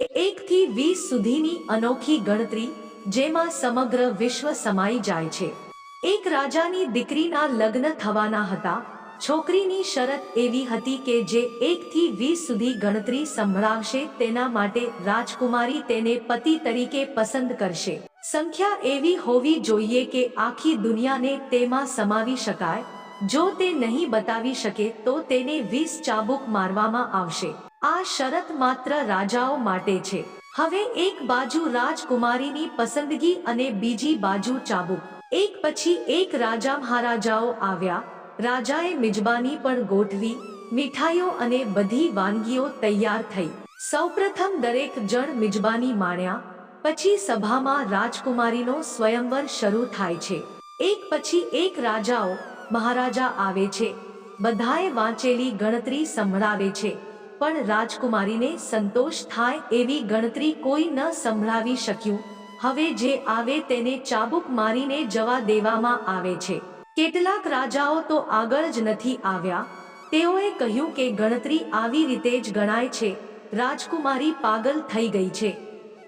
એકથી વીસ સુધીની અનોખી ગણતરી, જેમાં સમગ્ર વિશ્વ સમાઈ જાય છે. એક રાજાની દીકરીના લગ્ન થવાના હતા. છોકરીની શરત એવી હતી કે જે એકથી વીસ સુધી ગણતરી સંભળાવશે તેના માટે રાજકુમારી તેને પતિ તરીકે પસંદ કરશે. સંખ્યા એવી હોવી જોઈએ કે આખી દુનિયાને તેમાં સમાવી શકાય. જો તે નહીં બતાવી શકે તો તેને વીસ ચાબુક મારવામાં આવશે. આ શરત માત્ર રાજાઓ માટે છે. હવે એક બાજુ રાજકુમારીની પસંદગી અને બીજી બાજુ ચાબુક. એક પછી એક રાજા મહારાજાઓ આવ્યા. રાજાએ મિજબાની પણ ગોઠવી, મીઠાઈઓ અને બધી વાનગીઓ તૈયાર થઈ. સૌપ્રથમ દરેક જણ મિજબાની માણ્યા. પછી સભામાં રાજકુમારીનો સ્વયંવર શરૂ થાય છે. એક પછી એક રાજાઓ મહારાજા આવે છે. બધાએ વાંચેલી ગણતરી સંભળાવે છે. પણ રાજકુમારીને સંતોષ થાય એવી ગણતરી કોઈ ન સંભળાવી શક્યું. હવે જે આવે તેને ચાબુક મારીને જવા દેવામાં આવે છે. કેટલાક રાજાઓ તો આગળ જ નથી આવ્યા. તેઓએ કહ્યું કે ગણતરી આવી રીતે જ ગણાય છે. રાજકુમારી પાગલ થઈ ગઈ છે.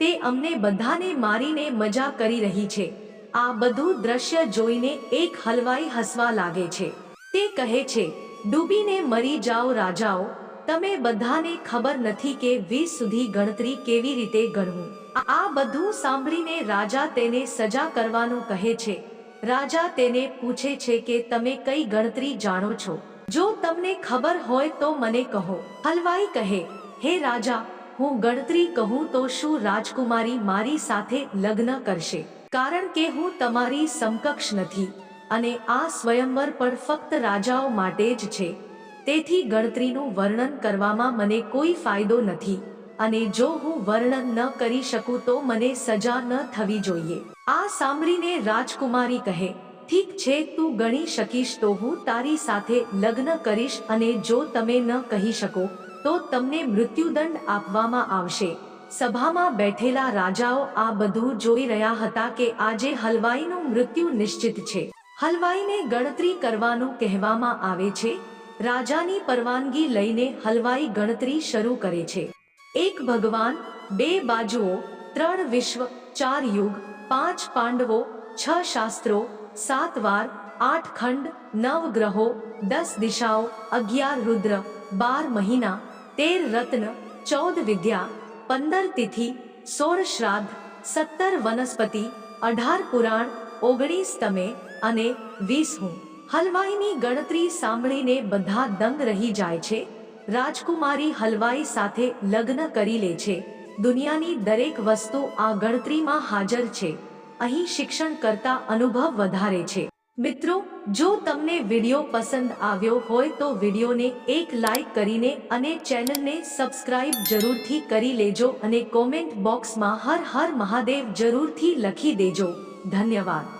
તે અમને બધાને મારીને મજા કરી રહી છે. આ બધું દ્રશ્ય જોઈને એક હલવાઈ હસવા લાગે છે. તે કહે છે, ડૂબીને મરી જાઓ રાજાઓ, તમે બધાને ખબર નથી કે વીસ સુધી ગણતરી કેવી રીતે ગણવું. આ બધું સાંભળીને રાજા તેને સજા કરવાનું કહે છે. રાજા તેને પૂછે છે કે, તમે કઈ ગણતરી જાણો છો? જો તમને ખબર હોય તો મને કહો. હલવાઈ કહે, હે રાજા, હું ગણતરી કહું તો શું રાજકુમારી મારી સાથે લગ્ન કરશે? કારણ કે હું તમારી સમકક્ષ નથી અને આ સ્વયંવર પણ ફક્ત રાજાઓ માટે જ છે. તેથી ગણતરીનું વર્ણન કરવામાં મને કોઈ ફાયદો નથી અને જો હું વર્ણન ન કરી શકું તો મને સજા ન થવી જોઈએ. આ સાંભળીને રાજકુમારી કહે, ઠીક છે, તું ગણી શકીશ તો હું તારી સાથે લગ્ન કરીશ અને જો તમે ન કહી શકો તો તમને મૃત્યુદંડ આપવામાં આવશે. સભામાં બેઠેલા રાજાઓ આ બધું જોઈ રહ્યા હતા કે આજે હલવાઈનું મૃત્યુ નિશ્ચિત છે. હલવાઈને ગણતરી કરવાનું કહેવામાં આવે છે. રાજાની પરવાનગી લઈને હલવાઈ ગણતરી શરૂ કરે છે. એક ભગવાન, બે બાજુઓ, ત્રણ વિશ્વ, ચાર યુગ, પાંચ પાંડવો, છ શાસ્ત્રો, સાત વાર, આઠ ખંડ, નવ ગ્રહો, દસ દિશાઓ, અગિયાર રુદ્ર, બાર મહિના, તેર રત્ન, ચૌદ વિદ્યા પંદર તિથિ, સોળ શ્રાદ્ધ, સત્તર વનસ્પતિ, અઢાર પુરાણ, ઓગણીસ તમે અને વીસ હું. હલવાઈની ગણતરી સાંભળીને બધા દંગ રહી જાય છે. રાજકુમારી હલવાઈ સાથે લગ્ન કરી લે છે. દુનિયાની દરેક વસ્તુ આ ગણતરીમાં હાજર છે. અહીં શિક્ષણ કરતા અનુભવ વધારે છે. મિત્રો, જો તમને વીડિયો પસંદ આવ્યો હોય તો વિડીયોને એક લાઈક કરીને અને ચેનલને સબસ્ક્રાઇબ જરૂરથી કરી લેજો અને કોમેન્ટ બોક્સમાં હર હર મહાદેવ જરૂરથી લખી દેજો. ધન્યવાદ.